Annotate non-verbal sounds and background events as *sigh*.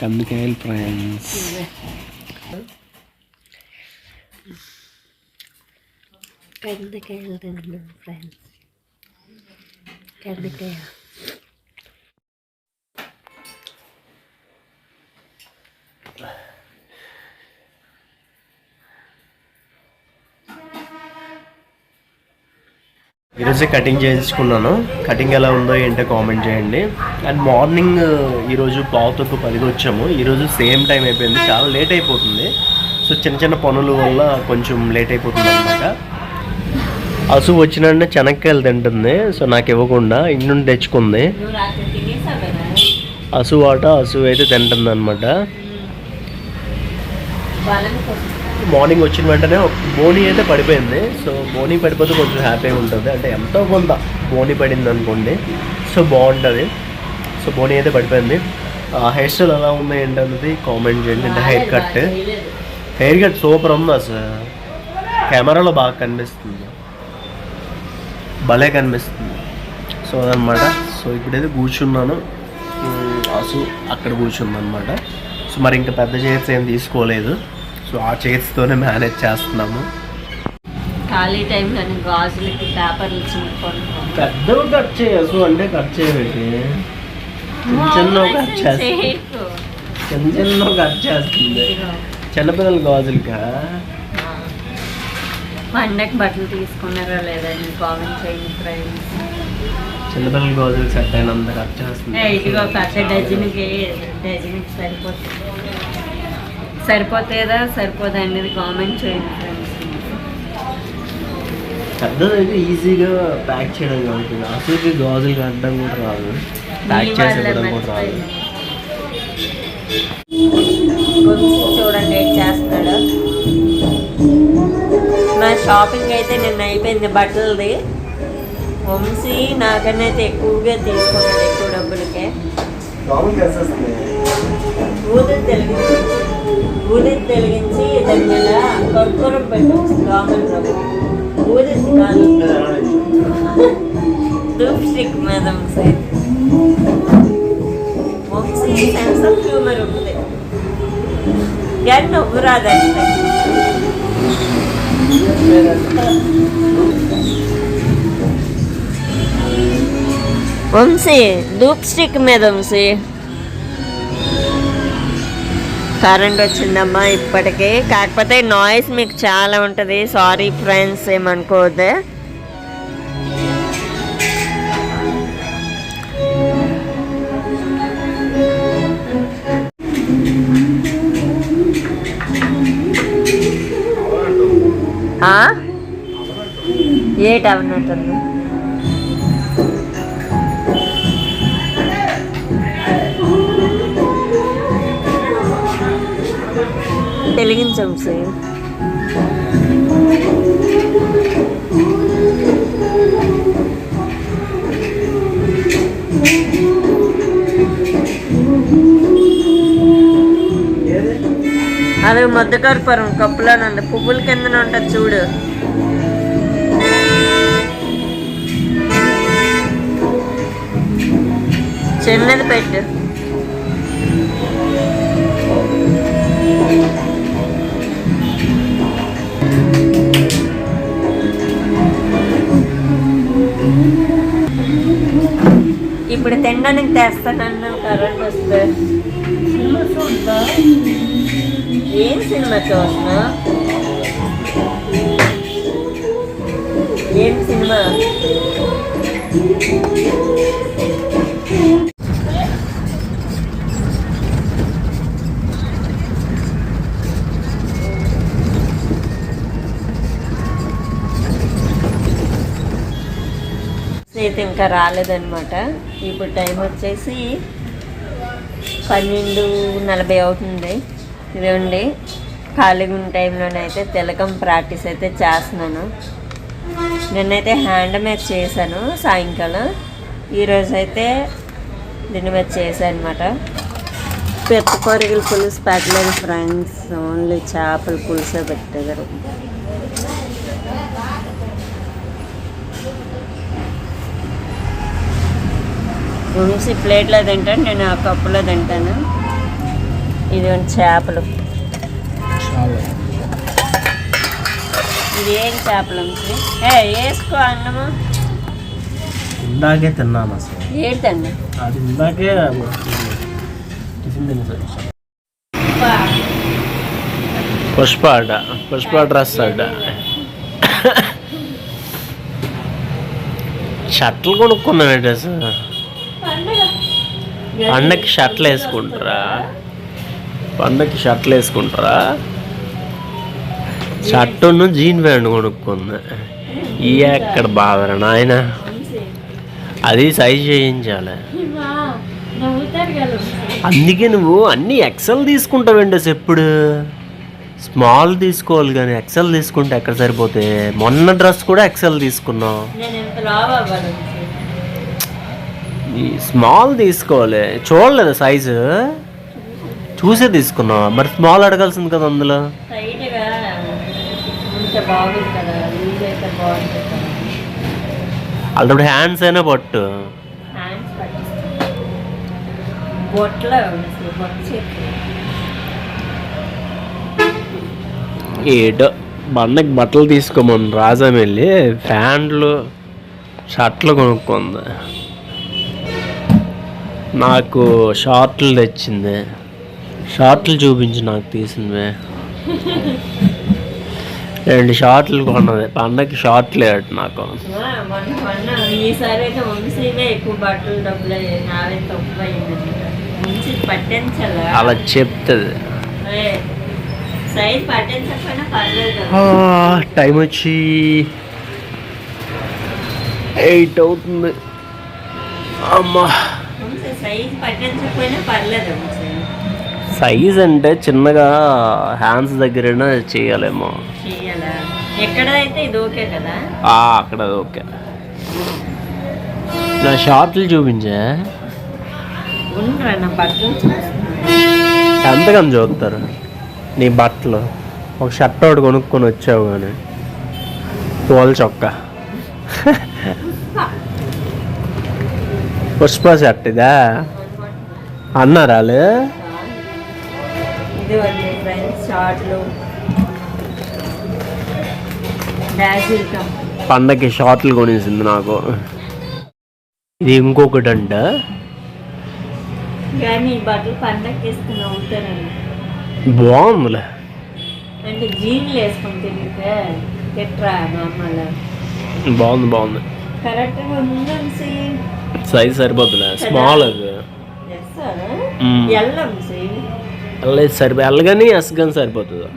కందికాయలు friends కందికాయలు తిన్నాం friends ఈరోజు cutting చేయించుకున్నాను. కటింగ్ ఎలా ఉందో ఏంటో కామెంట్ చేయండి. అండ్ మార్నింగ్ uh, ఈరోజు పావుతొక్కు పదికి వచ్చాము ఈరోజు సేమ్ టైం అయిపోయింది. చాలా లేట్ అయిపోతుంది. సో చిన్న చిన్న పనుల వల్ల కొంచెం లేట్ అయిపోతుంది అనమాట అసు వచ్చినంటే చెనక్కాయలు తింటుంది. సో నాకు ఇవ్వకుండా ఇంటి నుండి తెచ్చుకుంది. అసు ఆట అసు అయితే తింటుంది అనమాట మార్నింగ్ వచ్చిన వెంటనే బోనీ అయితే పడిపోయింది. సో బోనీ పడిపోతే కొంచెం హ్యాపీగా ఉంటుంది. అంటే ఎంతో కొంత బోనీ పడింది అనుకోండి. సో బాగుంటుంది. సో బోనీ అయితే పడిపోయింది. హెయిర్ స్టైల్ ఎలా ఉంది ఏంటన్నది కామెంట్ చేయండి. అంటే hair cut. Hair cut super ఉంది అసలు. కెమెరాలో బాగా కనిపిస్తుంది. భలే కనిపిస్తుంది. సో అదనమాట. సో ఇప్పుడైతే కూర్చున్నాను. ఉమ్, అసు అక్కడ కూర్చుంది అనమాట సో మరి ఇంకా పెద్ద చైర్స్ ఏం తీసుకోలేదు. సో ఆ చైర్స్తోనే మేనేజ్ చేస్తున్నాము. ఖాళీ టైంలో గాజులకి పేపర్లు చింపుకుంటాం పెద్దవి కట్ చేయసు అంటే కట్ చేయబెట్టి చిన్న చిన్న కట్ చేస్తుంది. చిన్న చిన్న కట్ చేస్తుంది. చిన్నపిల్లల గాజులుగా పండగ బట్టలు తీసుకున్నారా లేదా అని కామెంట్ చేయండి ఫ్రెండ్స్? చిన్నపిల్లల గాజులు సెట్ అయినంత కట్ చేస్తుంది. ఇదిగో పెద్ద డజన్కి డజన్కి సరిపోతుంది. సరిపోతుందా? సరిపోదా అనేది కామెంట్ చేయండి ఫ్రెండ్స్ పెద్దదైతే ఈజీగా ప్యాక్ చేయడం కావాలి అసలుకి గాజులు కట్టడం కూడా రాదు. ప్యాక్ చేసి ఇవ్వడం కూడా రాదు. చూడండి ఏం చేస్తాడు నా షాపింగ్ అయితే నిన్న అయిపోయింది బట్టలది. వంశీ నాకన్నా అయితే ఎక్కువగా తీసుకున్నాడు ఎక్కువ డబ్బులకే. ఊది తెలిగించి ఊది తెలిగించి దాని మీద కర్పూరం పెట్టు రామన్ ప్రభు. ఊది కాదు. ధూప్ స్టిక్ మీద Vamsi Vamsi sense of humour ఉంటుంది కానీ నవ్వు రాదంటే వంశీ ధూప్ స్టిక్ మీద వంశీ. కరెంట్ వచ్చిందమ్మా ఇప్పటికే. కాకపోతే నాయిస్ మీకు చాలా ఉంటుంది. సారీ ఫ్రెండ్స్ ఏమనుకోవద్దు. ఏ ఏటి అవనట్టుంది వెలిగించాం సార్ అది మద్దకర్పూరం కప్పులోనుంది పువ్వుల కింద ఉంటుంది చూడు. చిన్నది పెట్టు. ఇప్పుడు తినడానికి తెస్తానన్నా కరెంట్ వస్తే. ఏం సినిమా చూస్తున్నా ఏం సినిమా? అయితే ఇంకా రాలేదన్నమాట. ఇప్పుడు టైం వచ్చేసి పన్నెండు నలభై అవుతుంది. ఇదండి ఖాళీగా ఉన్న టైంలోనైతే తిలకం ప్రాక్టీస్ అయితే చేస్తున్నాను. నిన్నైతే హ్యాండ్ మ్యాచ్ చేశాను సాయంకాలం. ఈరోజు అయితే దీని మీద చేశాను అనమాట పెద్ద కొరగలు పులుసు పెట్టలేదు ఫ్రెండ్స్ ఓన్లీ చేపల పులుసే పెట్టారు వంశీ ప్లేట్లో తింటాను నేను ఆ కప్పులో తింటాను. ఇది చేపలు. ఇది ఏం చేపలు? ఏ వేసుకో అన్నము. ఇందాకే తిన్నాను అసలు. ఏంటండి అది ఇందాకే టిఫిన్ తినేసాను పుష్ప. అడ్డ పుష్ప డ్రెస్ అడ్డ *coughs* షర్ట్లు కొనుక్కున్నాను సార్ పండక్కి షర్ట్లు వేసుకుంటారా? పండక్కి షర్ట్లు వేసుకుంటారా? షర్టును జీన్ ప్యాంట్ కొనుక్కుంది. ఈ ఎక్కడ బాధరా నాయన? అది సైజ్ చేయించాలి. అందుకే నువ్వు అన్ని ఎక్సెల్ తీసుకుంటావండి అసలు ఎప్పుడు? స్మాల్ తీసుకోవాలి కానీ ఎక్సెల్ తీసుకుంటే ఎక్కడ సరిపోతాయి? మొన్న డ్రెస్ కూడా ఎక్సెల్ తీసుకున్నావు. స్మాల్ తీసుకోవాలి. చూడలేదు సైజు చూసే తీసుకున్నావు మరి స్మాల్ అడగాల్సింది కదా అందులో. అలాంటి హ్యాండ్స్ అయినా పట్టు. ఏటో బండకి బట్టలు తీసుకోమని రాజాం వెళ్ళి ఫ్యాంట్లు షర్ట్లు కొనుక్కుంది. నాకు షార్ట్లు తెచ్చింది. షార్ట్లు చూపించి నాకు తీసింది. రెండు షార్ట్లు కొన్నది. పండగకి షార్ట్లు లేడు నాకు. అలా చెప్తుంది. టైం వచ్చి ఎయిట్ అవుతుంది. అమ్మా. సైజ్ పట్టించకపోయినా పర్లేదు వంశీ సైజ్ అంటే చిన్నగా హ్యాండ్స్ దగ్గరైనా చేయాలేమో. చెయ్యాలా ఎక్కడైతే ఇది ఓకే కదా? ఆ, అక్కడ ఓకే. నా షార్ట్లు చూపించే. ఎంతకని చూస్తారు? నీ బట్టలు. ఒక షర్ట్ ఒకటి కొనుక్కొని వచ్చావు కానీ తోలు చొక్కా. పుష్ప షర్ట్ ఇదా అన్నారా వాళ్ళు? ఇది వచ్చే ఫ్రెండ్స్ షార్ట్లు. డాజిల్ కంపెనీ పండగకి షార్ట్లు కొనేసింది నాకు. ఇది ఇంకొకటి అంట బాగుందిలే. అంటే జీన్లు వేసుకొని తిరిగితే తిట్రా మామూలు బాగుంది బాగుంది. కరెక్ట్గా సైజ్ సరిపోతుందిలే స్మాల్ అది. ఎల్ సరిపో ఎల్ కానీ ఎస్ కానీ సరిపోతుంది?